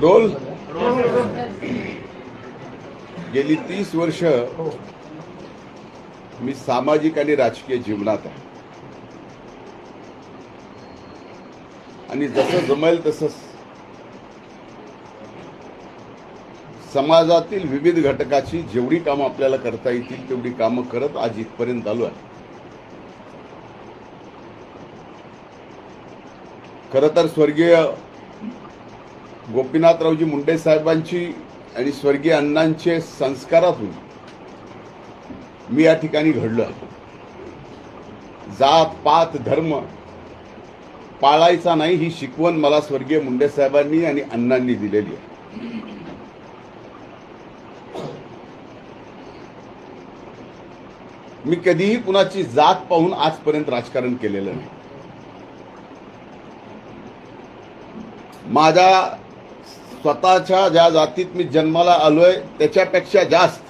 Role? गेली तीस वर्ष मी सामाजिक आणि राजकीय जीवनात आहे. आणि जसं जमेल तसं समाजातील विविध घटकाची जेवढी कामं आपल्याला करता येतील तेवढी कामं करत आज इथपर्यंत आलो आहे. खरं तर स्वर्गीय गोपीनाथरावजी मुंडे साहेबांची आणि स्वर्गीय अण्णांचे संस्कारातून मी या ठिकाणी घडलो आहे. जात पात धर्म पाळायचा नाही ही शिकवण मला स्वर्गीय मुंडे साहेबांनी आणि अण्णांनी दिलेली आहे. मी कधीही कुणाची जात पाहून आजपर्यंत राजकारण केलेलं नाही. माझ्या स्वतःच्या ज्या जातीत मी जन्माला आलोय त्याच्यापेक्षा जास्त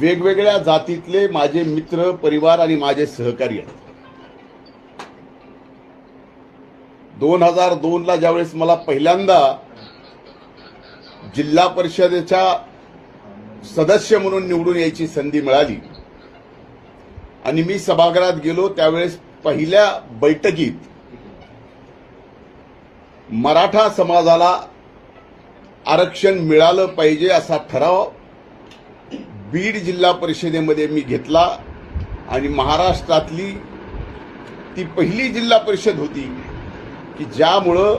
वेगवेगळ्या जातीतले माझे मित्र परिवार आणि माझे सहकारी आहेत. दोन हजार दोन ला ज्यावेळेस मला पहिल्यांदा जिल्हा परिषदेच्या सदस्य म्हणून निवडून यायची संधी मिळाली आणि मी सभागृहात गेलो त्यावेळेस पहिल्या बैठकीत मराठा समाजाला आरक्षण मिळालं पाहिजे असा ठराव बीड जिल्हा परिषदेमध्ये मी घेतला आणि महाराष्ट्रातली ती पहिली जिल्हा परिषद होती की ज्यामुळं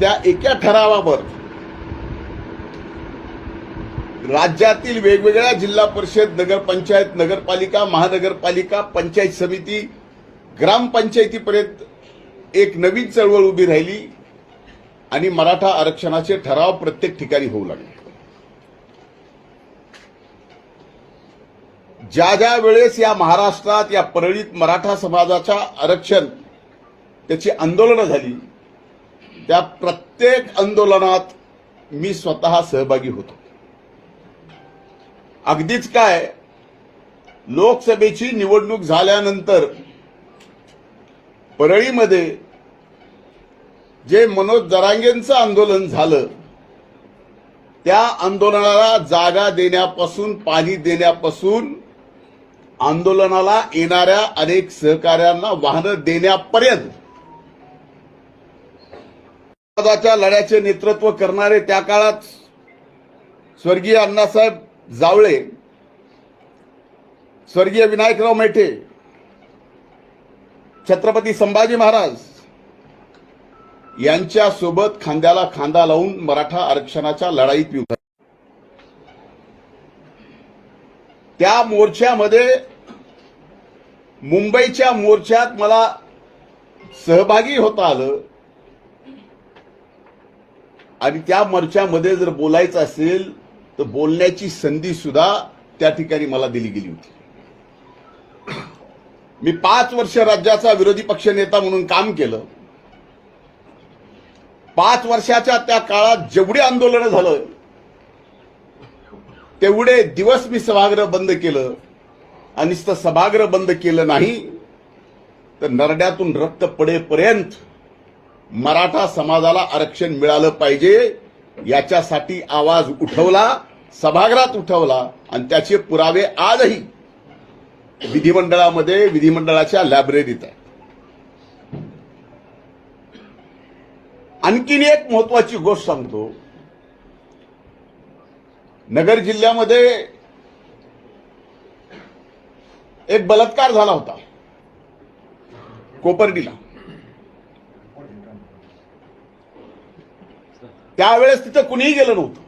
त्या एका ठरावावर राज्यातील वेगवेगळ्या जिल्हा परिषद नगरपंचायत नगरपालिका महानगरपालिका पंचायत समिती ग्रामपंचायतीपर्यंत एक नवीन चळवळ उभी राहिली. आणि मराठा आरक्षणाचे ठराव प्रत्येक ठिकाणी होऊ लागले. ज्या ज्या वेळेस या महाराष्ट्रात या परळीत मराठा समाजाच्या आरक्षण त्याची आंदोलनं झाली त्या प्रत्येक आंदोलनात मी स्वतः सहभागी होतो. अगदीच काय लोकसभेची निवडणूक झाल्यानंतर परळीमध्ये जे मनोज दरांगेंचं आंदोलन झालं त्या आंदोलनाला जागा देण्यापासून पाणी देण्यापासून आंदोलनाला येणाऱ्या अनेक सहकाऱ्यांना वाहनं देण्यापर्यंत समाजाच्या लढ्याचे नेतृत्व करणारे त्या काळात स्वर्गीय अण्णासाहेब जावळे स्वर्गीय विनायकराव मेठे छत्रपती संभाजी महाराज यांच्या सोबत खांद्याला खांदा लावून मराठा आरक्षणाच्या लढाईत मी त्या मोर्चामध्ये मुंबईच्या मोर्चात मला सहभागी होता आलं. आणि त्या मोर्चामध्ये जर बोलायचं असेल तर बोलण्याची संधी सुद्धा त्या ठिकाणी मला दिली गेली होती. मी पाच वर्ष राज्याचा विरोधी पक्ष नेता म्हणून काम केलं. पाच वर्षाच्या त्या काळात जेवढे आंदोलन झालं तेवढे दिवस मी सभागृह बंद केलं. आणि सभागृह बंद केलं नाही तर नरड्यातून रक्त पडेपर्यंत मराठा समाजाला आरक्षण मिळालं पाहिजे याच्यासाठी आवाज उठवला सभागृहात उठवला आणि त्याचे पुरावे आजही विधिमंडळामध्ये विधिमंडळाच्या लायब्ररीत आहे आणखीन एक महत्वाची गोष्ट सांगतो. नगर जिल्ह्यामध्ये एक बलात्कार झाला होता. कोपर्डीला. त्यावेळेस तिथं कुणीही गेलं नव्हतं.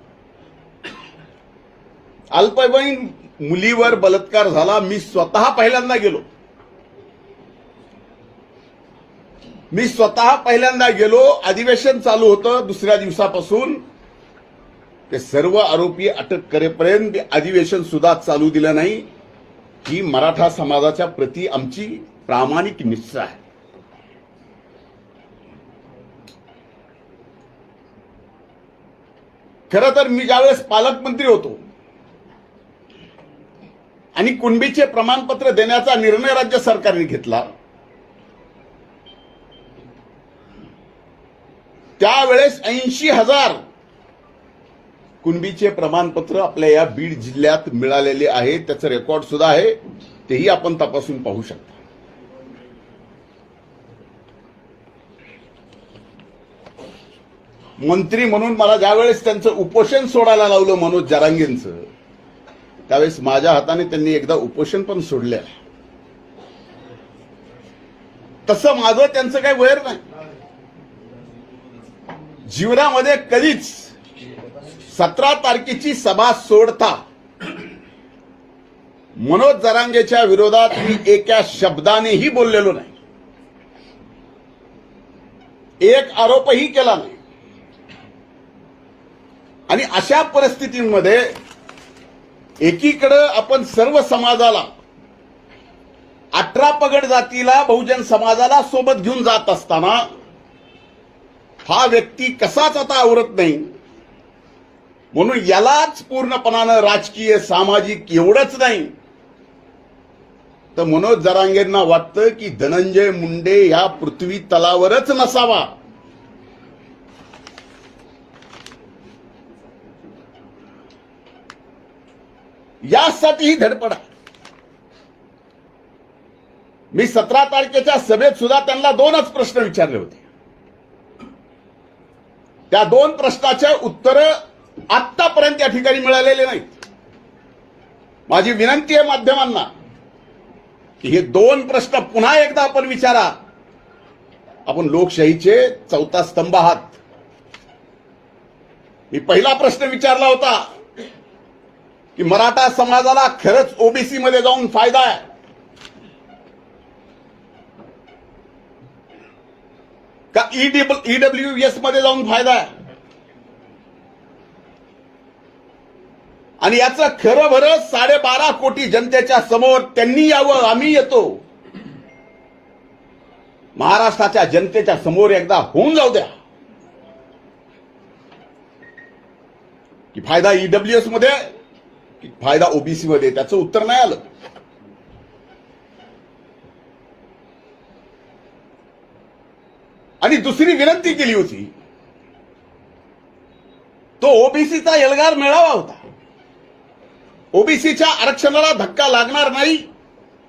अल्पवयीन मुलीवर बलात्कार झाला. मी स्वतः पहिल्यांदा गेलो. मी स्वतः पहिल्यांदा गेलो अधिवेशन चालू होतं दुसऱ्या दिवसापासून. ते सर्व आरोपी अटक करेपर्यंत अधिवेशन सुद्धा चालू दिलं नाही. ही मराठा समाजाच्या प्रती आमची प्रामाणिक निष्ठा आहे. खरं तर मी ज्यावेळेस पालकमंत्री होतो आणि कुणबीचे प्रमाणपत्र देण्याचा निर्णय राज्य सरकारने घेतला त्यावेळेस ऐंशी हजार कुणबीचे प्रमाणपत्र आपल्या या बीड जिल्ह्यात मिळालेले आहे. त्याचं रेकॉर्ड सुद्धा आहे. तेही आपण तपासून पाहू शकता. मंत्री म्हणून मला ज्यावेळेस त्यांचं उपोषण सोडायला लावलं मनोज जरांगेंचं त्यावेळेस माझ्या हाताने त्यांनी एकदा उपोषण पण सोडले आहे. तसं माझं त्यांचं काही वैर नाही. जीवनामध्ये कधीच सतरा तारखेची सभा सोडता मनोज जरांगेच्या विरोधात मी एका शब्दानेही बोललेलो नाही. एक आरोपही केला नाही. आणि अशा परिस्थितीमध्ये एकीकडं आपण सर्व समाजाला अठरा पगड जातीला बहुजन समाजाला सोबत घेऊन जात असताना हा व्यक्ती कसाच आता आवरत नाही. म्हणून यालाच पूर्णपणानं राजकीय सामाजिक एवढंच नाही. तर मनोज जरांगेंना वाटतं की धनंजय मुंडे या पृथ्वी तलावरच नसावा. यासाठी ही धडपड. मी सतरा तारखेच्या सभेत सुद्धा त्यांना दोनच प्रश्न विचारले होते. त्या दोन प्रश्नाच्या उत्तर आतापर्यंत या ठिकाणी मिळालेले नाहीत. माझी विनंती आहे माध्यमांना की हे दोन प्रश्न पुन्हा एकदा आपण विचारा. आपण लोकशाहीचे चौथा स्तंभ आहात. मी पहिला प्रश्न विचारला होता की मराठा समाजाला खरंच ओबीसी मध्ये जाऊन फायदा आहे. का ईडब्ल्यू एसमध्ये जाऊन फायदा आहे? आणि याचं खरं भरं साडेबारा कोटी जनतेच्या समोर त्यांनी यावं आम्ही येतो. महाराष्ट्राच्या जनतेच्या समोर एकदा होऊन जाऊ द्या. की फायदा ईडब्ल्यू एसमध्ये की फायदा ओबीसी मध्ये? त्याचं उत्तर नाही आलं. आणि दुसरी विनंती केली होती. तो ओबीसीचा एल्गार मेळावा होता. ओबीसीच्या आरक्षणाला धक्का लागणार नाही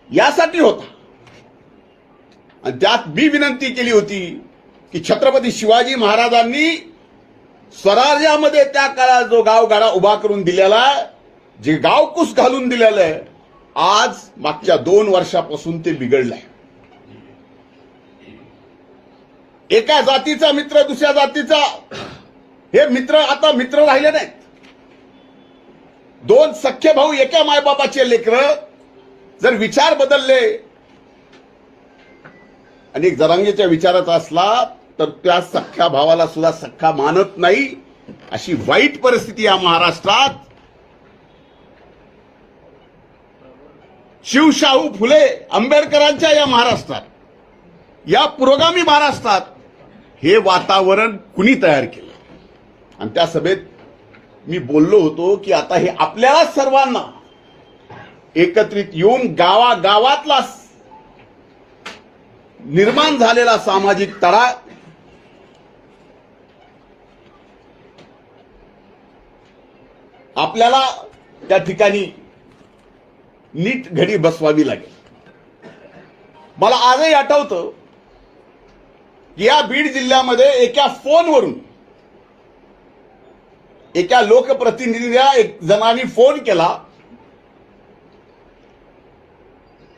यासाठी होता. आणि त्यात मी विनंती केली होती की छत्रपती शिवाजी महाराजांनी स्वराज्यामध्ये त्या काळात जो गावगाडा उभा करून दिलेला आहे, जे गावकुस घालून दिलेलं आहे आज मागच्या दोन वर्षापासून ते बिघडलंय. एका जातीचा मित्र दुसऱ्या जातीचा. हे मित्र आता मित्र राहिले नाहीत. दोन सख्खे भाऊ एका मायबापाचे लेकर जर विचार बदलले आणि जरांगीच्या विचाराचा असला तर त्या सख्ख्या भावाला सुद्धा सख्खा मानत नाही. अशी वाईट परिस्थिती या महाराष्ट्रात. शिवशाहू फुले आंबेडकरांच्या या महाराष्ट्रात. या पुरोगामी महाराष्ट्रात हे वातावरण कुणी तयार केलं आणि त्या सभेत मी बोललो होतो की आता हे आपल्याला सर्वांना एकत्रित येऊन गावा गावातला निर्माण झालेला सामाजिक तडा आपल्याला त्या ठिकाणी नीट घडी बसवावी लागेल. मला आजही आठवतं या बीड जिल्ह्यामध्ये एका फोनवरून एका लोकप्रतिनिधीला एक जणांनी फोन केला.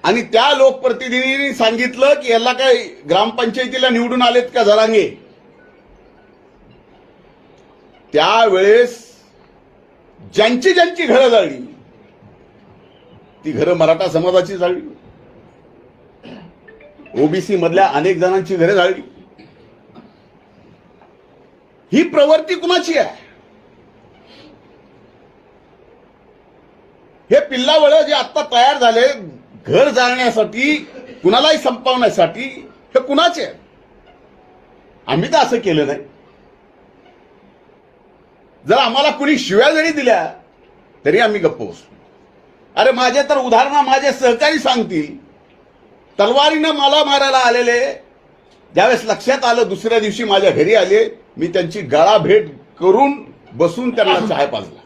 आणि त्या लोकप्रतिनिधींनी सांगितलं की याला काय ग्रामपंचायतीला निवडून आलेत का जरांगे? त्यावेळेस ज्यांची ज्यांची घरं जाळली ती घरं मराठा समाजाची जाळली. ओबीसी मधल्या अनेक जणांची घरं जाळली. ही प्रवृत्ती कुणाची आहे? हे पिल्लावळ जे आता तयार झाले घर जाळण्यासाठी कुणालाही संपवण्यासाठी हे कुणाचे आहे? आम्ही तर असं केलं नाही. जर आम्हाला कुणी शिव्या जरी दिल्या तरी आम्ही गप्प बसू. अरे माझे तर उदाहरणं माझे सहकारी सांगतील. तलवारीनं मला मारायला आलेले ज्यावेळेस लक्षात आलं दुसऱ्या दिवशी माझ्या घरी आले मी त्यांची गळा भेट करून बसून त्यांना चहा पाजला.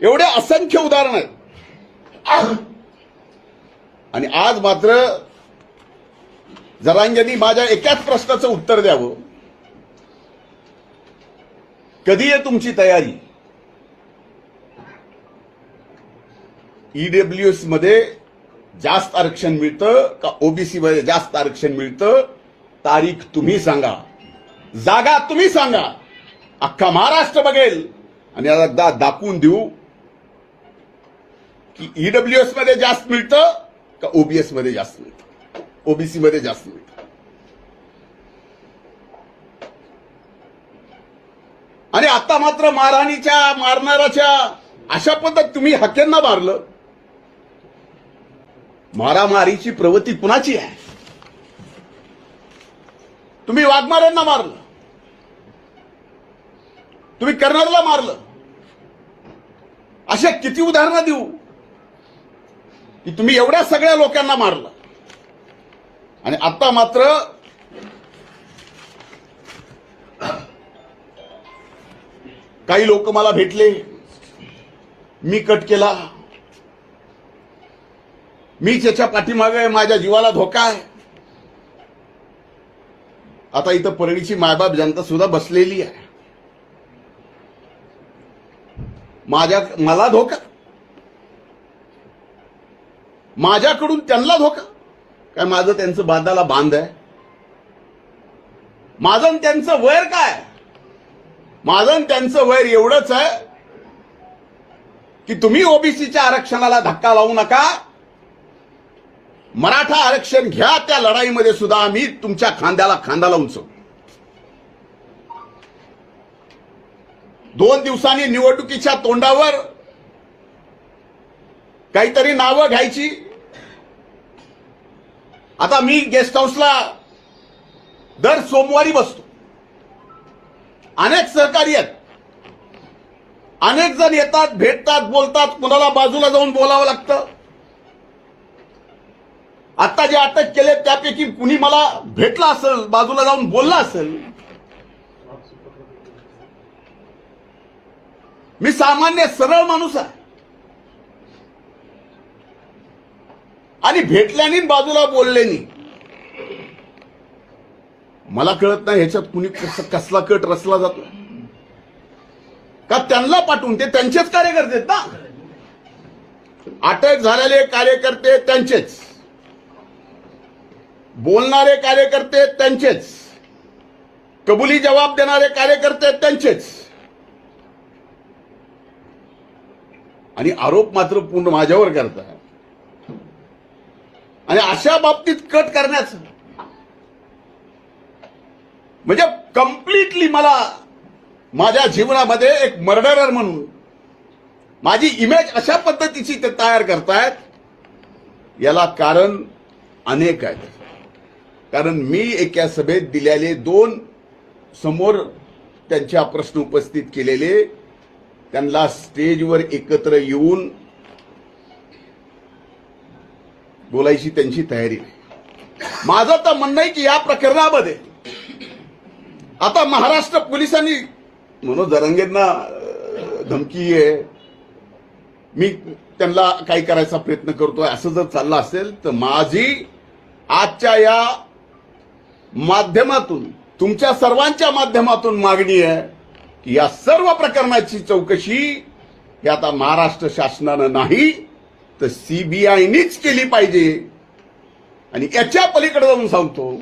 एवढे असंख्य उदाहरण आहेत. आणि आज मात्र जरांग्यांनी माझ्या एकाच प्रश्नाचं उत्तर द्यावं. कधी आहे तुमची तयारी? ईडब्ल्यूएसमध्ये जास्त आरक्षण मिळतं का ओबीसी मध्ये जास्त आरक्षण मिळतं? तारीख तुम्ही सांगा. जागा तुम्ही सांगा. अख्खा महाराष्ट्र बघेल. आणि याला एकदा दाखवून देऊ. की ईडब्ल्यूएसमध्ये जास्त मिळतं का ओबीएसमध्ये जास्त मिळतं? ओबीसी मध्ये जास्त मिळतं. आणि आता मात्र मारहाणीच्या मारणाराच्या अशा पद्धत तुम्ही हक्यांना मारलं. मारामारीची प्रवृत्ती कुणाची आहे? तुम्ही वाघमाऱ्यांना मारलं. तुम्ही कर्नलला मारलं. अशा किती उदाहरणं देऊ? की तुम्ही एवढ्या सगळ्या लोकांना मारलं. आणि आता मात्र काही लोक मला भेटले. मी कट केला. मी त्याच्या पाठीमागे माझ्या जीवाला धोका आहे. आता इथं परळीची मायबाप जनता सुद्धा बसलेली आहे. माझ्या मला धोका. माझ्याकडून त्यांना धोका. काय माझं त्यांचं बांधाला बांध आहे? माझं त्यांचं वैर काय? माझं त्यांचं वैर एवढंच आहे की तुम्ही ओबीसीच्या आरक्षणाला धक्का लावू नका. मराठा आरक्षण घ्या त्या लढाईमध्ये सुद्धा आम्ही तुमच्या खांद्याला खांदा लावून दोन दिवसांनी निवडणुकीच्या तोंडावर काहीतरी नावं घ्यायची. आता मी गेस्ट हाऊसला दर सोमवारी बसतो. अनेक सहकारी आहेत. अनेक जण येतात भेटतात बोलतात. कुणाला बाजूला जाऊन बोलावं लागतं. आता जे अटक केले त्यापैकी कुणी मला भेटला असेल बाजूला जाऊन बोलला असेल मी सामान्य सरळ माणूस आहे. आणि भेटल्याने बाजूला बोलल्यानी. मला कळत नाही ह्याच्यात कुणी कसला कट रचला जातो का त्यांना पाठवून ते त्यांचेच कार्यकर्ते ना? अटक झालेले कार्यकर्ते त्यांचेच. बोलणारे कार्यकर्ते त्यांचेच. कबुली जबाब देणारे कार्यकर्ते त्यांचेच. आणि आरोप मात्र पूर्ण माझ्यावर करता. आणि अशा बाबतीत कट करण्याचं. म्हणजे कम्प्लिटली मला माझ्या जीवनामध्ये एक मर्डरर म्हणून माझी इमेज अशा पद्धतीची ते तयार करतायत. याला कारण अनेक आहेत. कारण मी एका सभेत दिलेले दोन समोर त्यांच्या प्रश्न उपस्थित केलेले त्यांना स्टेजवर एकत्र येऊन बोलायची त्यांची तयारी नाही. माझं तर म्हणणं आहे की या प्रकरणामध्ये आता महाराष्ट्र पोलिसांनी म्हणून जरंगेंना धमकी आहे. मी त्यांना काही करायचा प्रयत्न करतोय. असं जर चाललं असेल तर माझी आजच्या या माध्यमातून तुमच्या सर्वांच्या माध्यमातून मागणी आहे की या सर्व प्रकरणाची चौकशी ही आता महाराष्ट्र शासनानं नाही तर सीबीआयनीच केली पाहिजे. आणि याच्या पलीकडे जाऊन सांगतो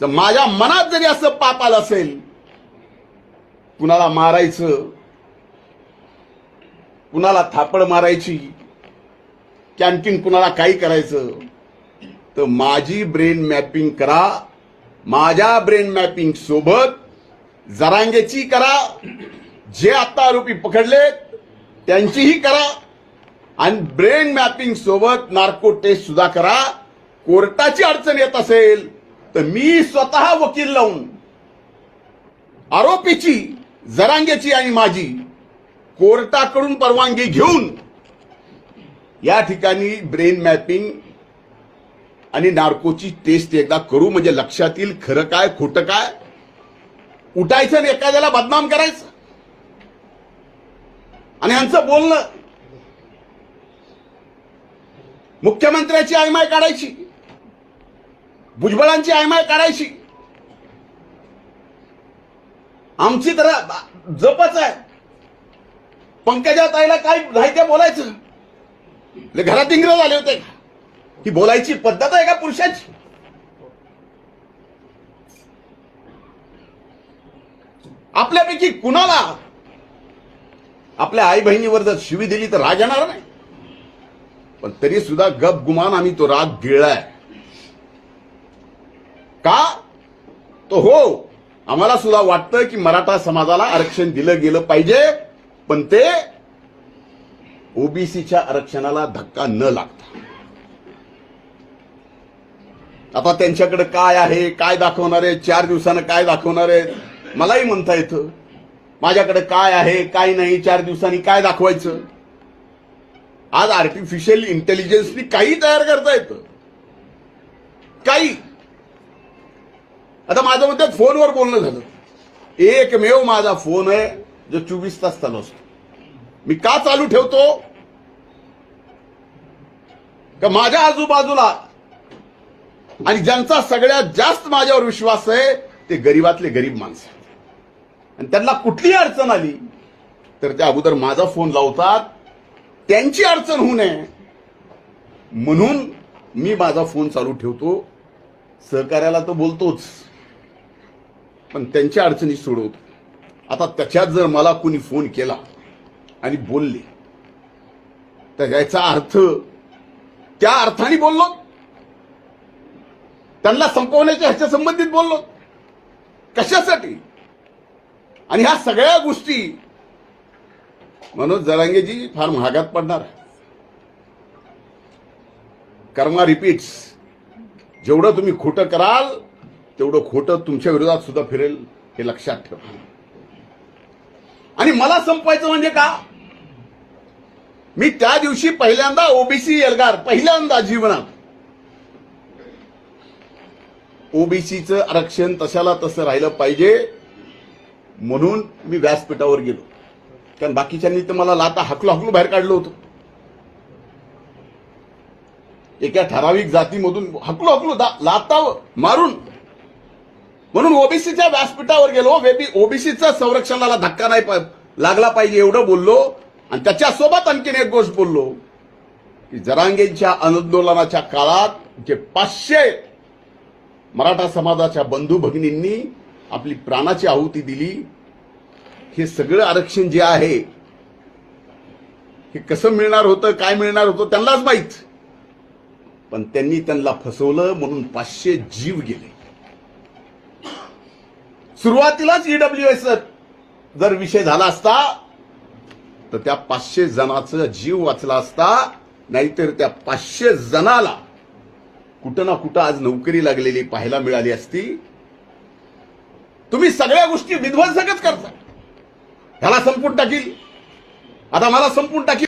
तर माझ्या मनात जरी असं पाप आलं असेल कुणाला मारायचं कुणाला थापड मारायची कॅन्टीन कुणाला काही करायचं तर माझी ब्रेन मॅपिंग करा. माझ्या ब्रेन मॅपिंग सोबत जरांगेची करा जे आता आरोपी पकडलेत त्यांचीही करा आणि ब्रेन मॅपिंग सोबत नार्को टेस्ट सुद्धा करा. कोर्टाची अडचण येत असेल तर मी स्वतः वकील लावून आरोपीची जरांगेची आणि माझी कोर्टाकडून परवानगी घेऊन या ठिकाणी ब्रेन मॅपिंग आणि नार्कोची टेस्ट एकदा करू. म्हणजे लक्षात येईल खरं काय खोटं काय. उठायचं आणि एखाद्याला बदनाम करायचं. आणि यांचं बोलणं. मुख्यमंत्र्याची आयमाय काढायची. भुजबळांची आयमाय काढायची. आमची तर जपच आहे. पंकजा ताईला काय नाही ते बोलायचं घरात इंग्रज आले होते. का ही बोलायची पद्धत आहे का पुरुषाची? आपल्यापैकी कुणाला आपल्या आई बहिणीवर जर शिवी दिली तर राग येणार नाही. पण तरी सुद्धा गप गुमान आम्ही तो राग गिळलाय. का? तो हो आम्हाला सुद्धा वाटतं की मराठा समाजाला आरक्षण दिलं गेलं पाहिजे पण ते ओबीसीच्या आरक्षणाला धक्का न लागता. आता त्यांच्याकडे काय आहे काय दाखवणार आहे चार दिवसानं काय दाखवणार आहे? मलाही म्हणता येतं. माझ्याकडे काय आहे काय नाही चार दिवसांनी काय दाखवायचं? आज आर्टिफिशियल इंटेलिजन्सनी काही तयार करता येतं. काही. आता माझं म्हणतात फोनवर बोलणं झालं. एकमेव माझा फोन आहे जो चोवीस तास चालू असतो. मी का चालू ठेवतो? का माझ्या आजूबाजूला? आणि ज्यांचा सगळ्यात जास्त माझ्यावर विश्वास आहे ते गरीबातले गरीब माणसं. आणि त्यांना कुठली अडचण आली तर त्या अगोदर माझा फोन लावतात. त्यांची अडचण होऊ नये. म्हणून मी माझा फोन चालू ठेवतो. सहकार्याला तर बोलतोच पण त्यांच्या अडचणी सोडवतो. आता त्याच्यात जर मला कोणी फोन केला आणि बोलले तर याचा अर्थ त्या अर्थाने बोललो. त्यांना संपवण्याच्या ह्याच्या संबंधित बोललो. कशासाठी? आणि ह्या सगळ्या गोष्टी मनोज जरांगेजी फार महागात पडणार कर्मा रिपीट्स जेवढं तुम्ही खोटं कराल तेवढं खोटं तुमच्या विरोधात सुद्धा फिरेल हे लक्षात ठेवा. आणि मला संपवायचं म्हणजे का? मी त्या दिवशी पहिल्यांदा ओबीसी एल्गार पहिल्यांदा जीवनात. ओबीसीचं आरक्षण तशाला तसं राहिलं पाहिजे. म्हणून मी व्यासपीठावर गेलो. कारण बाकीच्यांनी तर मला लाता हकलो हकलो बाहेर काढलं होतं. एका ठराविक जातीमधून हकलो हकलो लाता मारून. म्हणून ओबीसीच्या व्यासपीठावर गेलो. ओबीसीचा संरक्षणाला धक्का नाही लागला पाहिजे एवढं बोललो. आणि त्याच्यासोबत आणखीन एक गोष्ट बोललो. की जरांगेंच्या आंदोलनाच्या काळात जे पाचशे मराठा समाजाच्या बंधू भगिनींनी आपली प्राणाची आहुती दिली हे सगळं आरक्षण जे आहे हे कसं मिळणार होतं काय मिळणार होतं त्यांनाच माहीत. पण त्यांनी त्यांना फसवलं म्हणून पाचशे जीव गेले. सुरुवातीलाच ईडब्ल्यू एस जर विषय झाला असता तर त्या पाचशे जणाचा जीव वाचला असता नाहीतर त्या पाचशे जणाला कुठं ना कुठं आज नोकरी लागलेली पाहायला मिळाली असती. तुम्ही सगळ्या गोष्टी विध्वंसकच करता. ह्याला संपून टाकील. आता मला संपून टाकील.